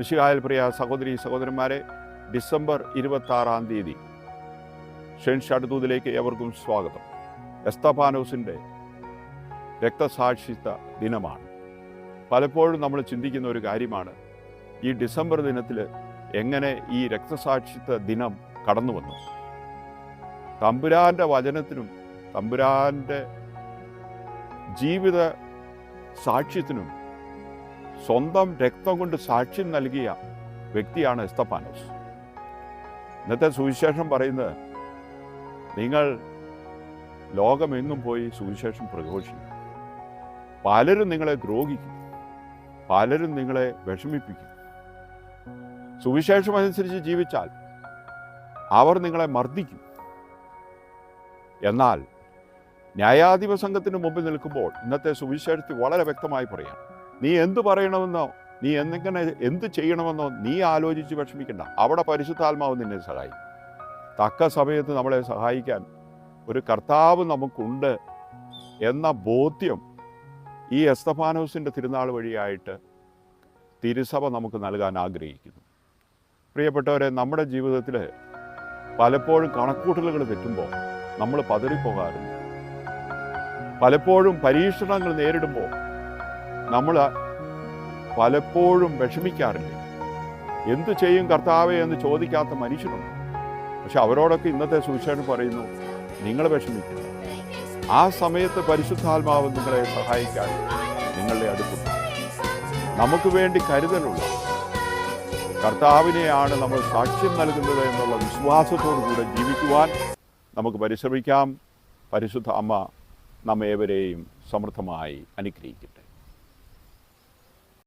വിശുഹായൽ പ്രിയ സഹോദരി സഹോദരന്മാരെ ഡിസംബർ ഇരുപത്തി ആറാം തീയതി ഷെൻഷാട്ടുതൂതിലേക്ക് ഏവർക്കും സ്വാഗതം. എസ്തപാനോസിന്റെ രക്തസാക്ഷിത്വ ദിനമാണ്. പലപ്പോഴും നമ്മൾ ചിന്തിക്കുന്ന ഒരു കാര്യമാണ് ഈ ഡിസംബർ ദിനത്തിൽ എങ്ങനെ ഈ രക്തസാക്ഷിത്വ ദിനം കടന്നു വന്നു? തമ്പുരാന്റെ വചനത്തിനും തമ്പുരാന്റെ ജീവിത സാക്ഷ്യത്തിനും സ്വന്തം രക്തം കൊണ്ട് സാക്ഷ്യം നൽകിയ വ്യക്തിയാണ് എസ്തപ്പാനോസ്. ഇന്നത്തെ സുവിശേഷം പറയുന്നത് നിങ്ങൾ ലോകമെങ്ങും പോയി സുവിശേഷം പ്രഘോഷിക്കും. പലരും നിങ്ങളെ ദ്രോഹിക്കും. പലരും നിങ്ങളെ വിഷമിപ്പിക്കും. സുവിശേഷം അനുസരിച്ച് ജീവിച്ചാൽ അവർ നിങ്ങളെ മർദ്ദിക്കും. എന്നാൽ ന്യായാധിപ സംഘത്തിന് മുമ്പിൽ നിൽക്കുമ്പോൾ ഇന്നത്തെ സുവിശേഷത്തിൽ വളരെ വ്യക്തമായി പറയാം നീ എന്ത് പറയണമെന്നോ നീ എന്തെങ്ങനെ എന്ത് ചെയ്യണമെന്നോ നീ ആലോചിച്ച് വിഷമിക്കണ്ട. അവിടെ പരിശുദ്ധാത്മാവ് നിന്നെ സഹായിക്കും. തക്ക സമയത്ത് നമ്മളെ സഹായിക്കാൻ ഒരു കർത്താവ് നമുക്കുണ്ട് എന്ന ബോധ്യം ഈ എസ്തഫാനോസിന്റെ തിരുനാൾ വഴിയായിട്ട് തിരുസഭ നമുക്ക് നൽകാൻ ആഗ്രഹിക്കുന്നു. പ്രിയപ്പെട്ടവരെ നമ്മുടെ ജീവിതത്തിൽ പലപ്പോഴും കണക്കൂട്ടലുകൾ തെറ്റുമ്പോൾ നമ്മൾ പതറിപ്പോകാറുണ്ട്. പലപ്പോഴും പരീക്ഷണങ്ങൾ നേരിടുമ്പോൾ നമ്മൾ പലപ്പോഴും വിഷമിക്കാറില്ല? എന്തു ചെയ്യും കർത്താവെ എന്ന് ചോദിക്കാത്ത മനുഷ്യരുണ്ട്. പക്ഷെ അവരോടൊക്കെ ഇന്നത്തെ സുവിശേഷം പറയുന്നു നിങ്ങൾ വിഷമിക്കില്ല ആ സമയത്ത് പരിശുദ്ധാത്മാവ് നിങ്ങളെ സഹായിക്കാൻ നിങ്ങളുടെ അടുത്തുണ്ട്. നമുക്ക് വേണ്ടി കരുതലുള്ള കർത്താവിനെയാണ് നമ്മൾ സാക്ഷ്യം നൽകുന്നത് എന്നുള്ള വിശ്വാസത്തോടു കൂടെ ജീവിക്കുവാൻ നമുക്ക് പരിശ്രമിക്കാം. പരിശുദ്ധ അമ്മ നമ്മേവരെയും സമൃദ്ധമായി അനുഗ്രഹിക്കട്ടെ.